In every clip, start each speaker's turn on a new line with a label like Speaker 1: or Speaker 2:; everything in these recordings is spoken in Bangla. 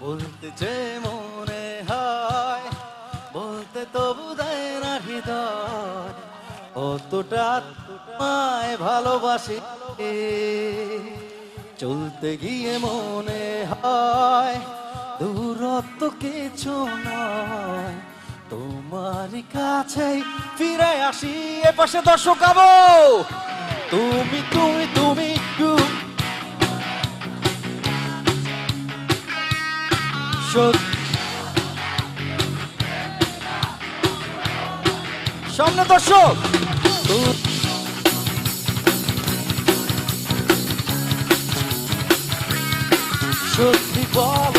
Speaker 1: বলতে যে মনে হয়, বলতে তবু দেয় না হৃদয়। অতটা তোমায় ভালোবাসি। চলতে গিয়ে মনে হয়, দূরত্ব কিছু নয়। তোমার কাছে ফিরে আসি, এ পাশে দর্শক তুমি তুমি তুমি সত্যি সামনে দর্শক। সত্যি বলো।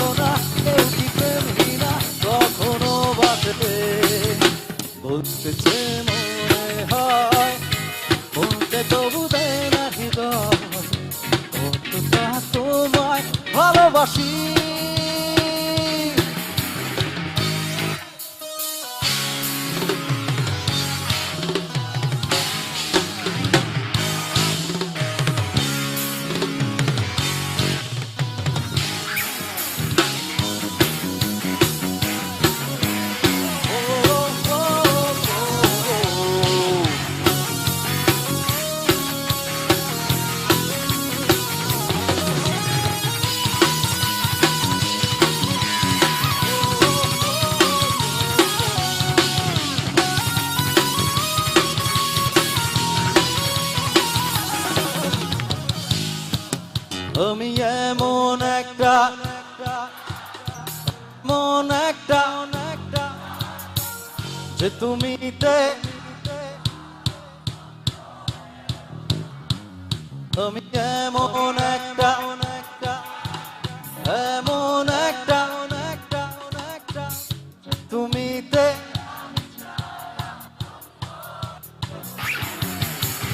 Speaker 1: একটা মন একটা যে তুমি তে আমি এমন একটা এমন একটা তুমি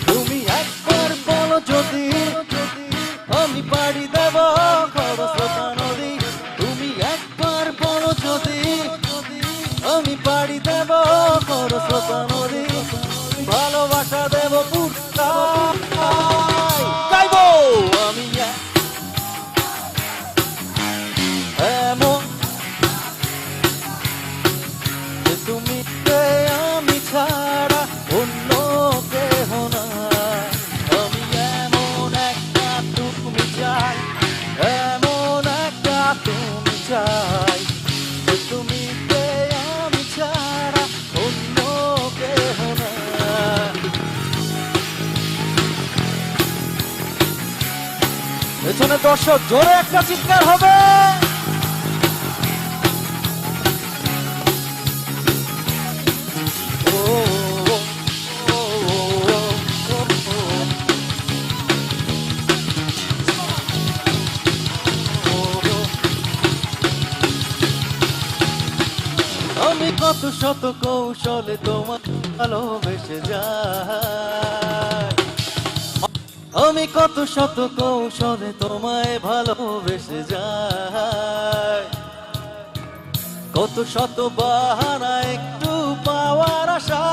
Speaker 1: তুমি একবার বলো যদি দর্শক জোরে একটা চিৎকার হবে। আমি কত শত কৌশলে তোমার ভালোবেসে যাই। আমি কত শত কৌশলে তোমায় ভালোবেসে যাই। কত শত বাহানা একটু পাওয়ার আশা।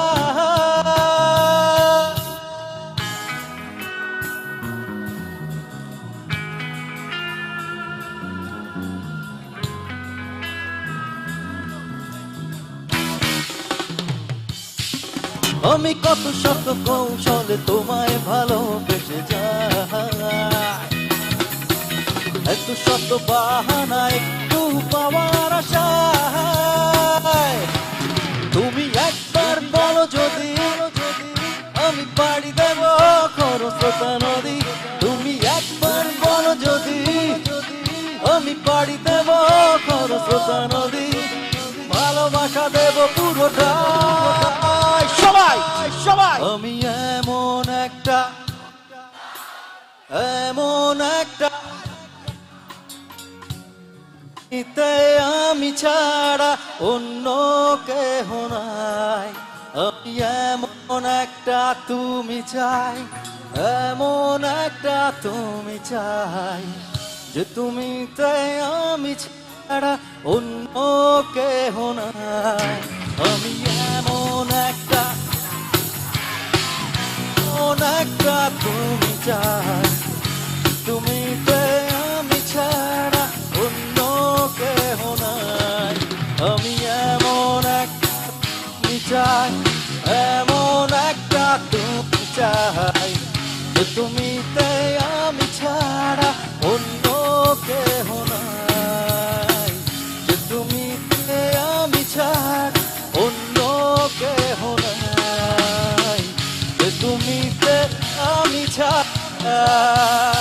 Speaker 1: আমি কত শত কৌশলে তোমায় ভালোবেসে যাই এত শত বাহানা একটু পাওয়ার আশায় তুমি একবার বলো যদি, আমি পাড়ি দেব খরস্রোতা নদী। তুমি একবার বলো যদি, আমি পাড়ি দেব খরস্রোতা নদী। ভালোবাসা দেব পুরোটা। এমন একটা আমি ছাড়া অন্য কেহ নাই। আমি এমন একটা তুমি চাই, এমন একটা তুমি চাই, যে তুমি আমি ছাড়া অন্য কেহ নাই। আমি এমন একটা তুমি চাই তুমি আমি ছাড়া অন্য কেহ আমি এমন একটা তুমি চাই, এমন একটা তুমি চাই। তুমি তে আমি ছাড়া নাই যে তুমিতে আমি ছাড়া